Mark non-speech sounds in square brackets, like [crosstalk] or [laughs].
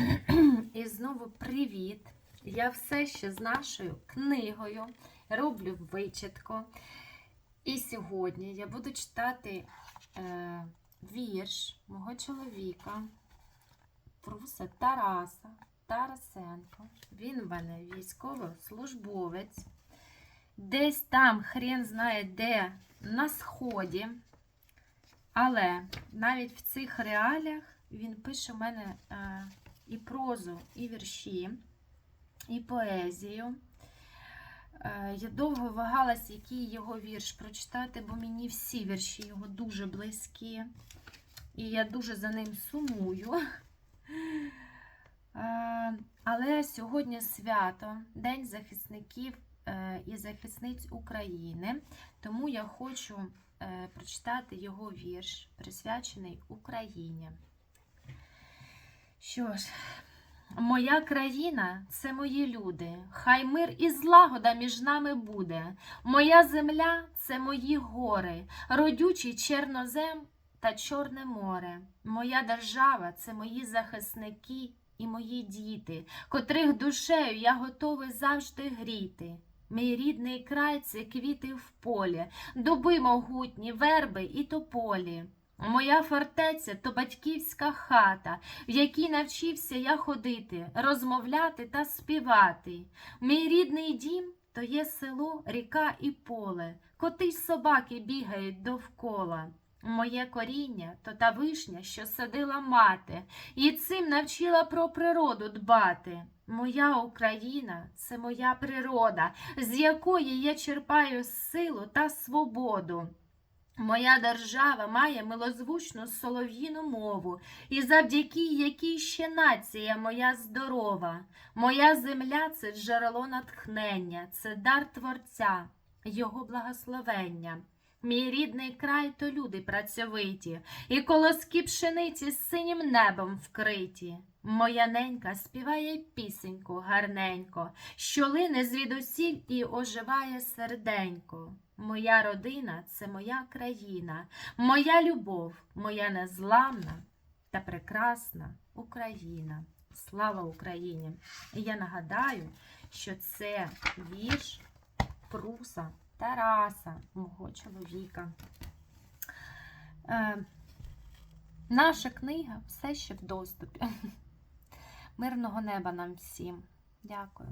[clears throat] І знову привіт! Я все ще з нашою книгою роблю вичитку. І сьогодні я буду читати е, вірш мого чоловіка, Пруса Тараса Тарасенко. Він в мене військовослужбовець. Десь там хрен знає де на сході. Але навіть в цих реаліях він пише в мене е, і прозу, і вірші, і поезію. Е, я довго вагалась, який його вірш прочитати, бо мені всі вірші його дуже близькі. І я дуже за ним сумую. Е, але сьогодні свято, День захисників е, і захисниць України. Тому я хочу прочитати його вірш, присвячений Україні. Що ж, моя країна це мої люди. Хай мир і злагода між нами буде. Моя земля це мої гори, родючий чернозем та Чорне море. Моя держава це мої захисники і мої діти, котрих душею я готовий завжди гріти. Мій рідний край це квіти в полі, дуби могутні, верби і тополі. Моя фортеця то батьківська хата, в якій навчився я ходити, розмовляти та співати. Мій рідний дім то є село, ріка і поле, коти й собаки бігають довкола. Моє коріння то та вишня, що садила мати, і цим навчила про природу дбати. Моя Україна це моя природа, з якої я черпаю силу та свободу. Моя держава має милозвучну солов'їну мову, і завдяки якій ще нація моя здорова. Моя земля це джерело натхнення, це дар Творця, Його благословення. Мій рідний край то люди працьовиті, і колоски пшениці з синім небом вкриті. Моя ненька співає пісеньку гарненько, що лине звідусіль і оживає серденько. Моя родина це моя країна, моя любов, моя незламна та прекрасна Україна. Слава Україні! І я нагадаю, що це вірш Пруса Тараса, мого чоловіка. Е, наша книга все ще в доступі. [laughs] Мирного неба нам всім. Дякую.